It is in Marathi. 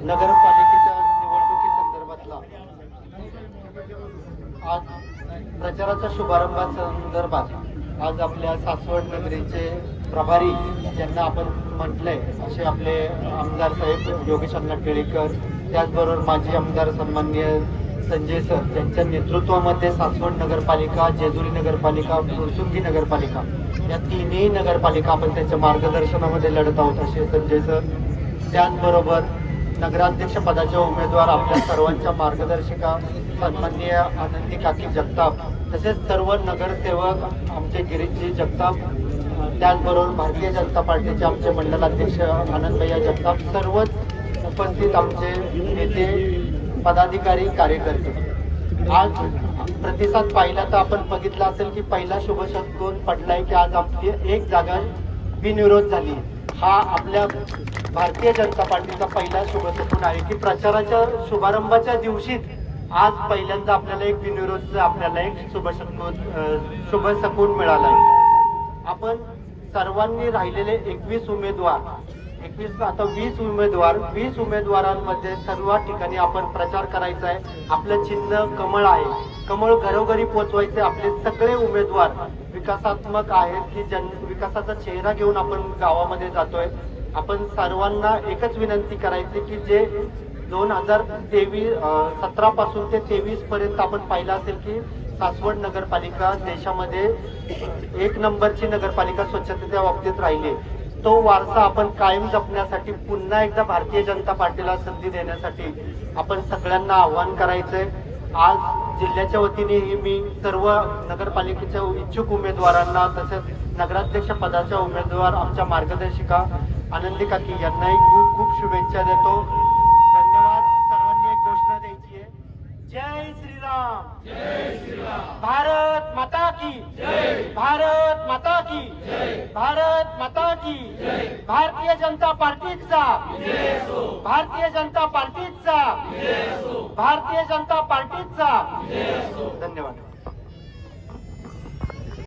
नगरपालिकेच्या निवडणुकीसंदर्भातला आज प्रचाराच्या शुभारंभासंदर्भात आज आपल्या सासवड नगरीचे प्रभारी ज्यांना आपण म्हटलंय असे आपले आमदार साहेब योगेश अण्णा टिळेकर त्याचबरोबर माजी आमदार सन्माननीय संजय सर यांच्या नेतृत्वामध्ये सासवड नगरपालिका जेजुरी नगरपालिका फुरसुंगी नगरपालिका या तिन्ही नगरपालिका आपण त्यांच्या मार्गदर्शनामध्ये लढत आहोत असे संजय सर. त्याचबरोबर नगराध्यक्ष पदाचे उमेदवार आपल्या सर्वांच्या मार्गदर्शिका सन्माननीय आनंदी काकी जगताप तसेच सर्व नगरसेवक आमचे गिरीशजी जगताप त्याचबरोबर भारतीय जनता पार्टीचे आमचे मंडलाध्यक्ष आनंदभैया जगताप सर्वच उपस्थित आमचे नेते पदाधिकारी कार्यकर्ते. आज प्रतिसाद पाहिला तर आपण बघितला असेल की पहिला शुभशब्द पडलाय की आज आपली एक जागा बिनविरोध झाली हा आपल्या भारतीय जनता पार्टीचा पहिला शुभसपून आहे की प्रचाराच्या शुभारंभाच्या दिवशीच आज पहिल्यांदा आपल्याला एक बिनविरोधचा आपल्याला एक शुभशकून शुभशकून मिळाला आहे आपण सर्वांनी राहिलेले एकवीस उमेदवार एकवीस आता वीस उमेदवार वीस उमेदवारांमध्ये सर्व ठिकाणी आपण प्रचार करायचा आहे आपलं चिन्ह कमळ आहे. कमळ घरोघरी पोचवायचे आपले सगळे उमेदवार विकासात्मक आहेत की जन विकासाचा चेहरा घेऊन आपण गावामध्ये जातोय. आपण सर्वांना एकच विनंती करायची की जे दोन हजार तेवीस सतरा पासून ते तेवीस पर्यंत आपण पाहिलं असेल की सासवड नगरपालिका देशामध्ये एक नंबरची नगरपालिका स्वच्छतेच्या बाबतीत राहिली. तो वारसा आपण कायम जपण्यासाठी पुन्हा एकदा भारतीय जनता पार्टीला संधी देण्यासाठी आपण सगळ्यांना आव्हान करायचंय. आज जिल्ह्याच्या वतीनेही मी सर्व नगरपालिकेच्या इच्छुक उमेदवारांना तसेच नगराध्यक्ष पदाच्या उमेदवार आमच्या मार्गदर्शिका आनंदी काकी यांनाही खूप खूप शुभेच्छा देतो. धन्यवाद. सर्वांनी एक घोषणा द्यायची आहे. जय श्रीराम. जय श्रीराम. भारत माता की. जय. भारत माता की. जय भारत माता की भारतीय जनता पार्टीचा भारतीय जनता पार्टीचा भारतीय जनता पार्टीचा धन्यवाद।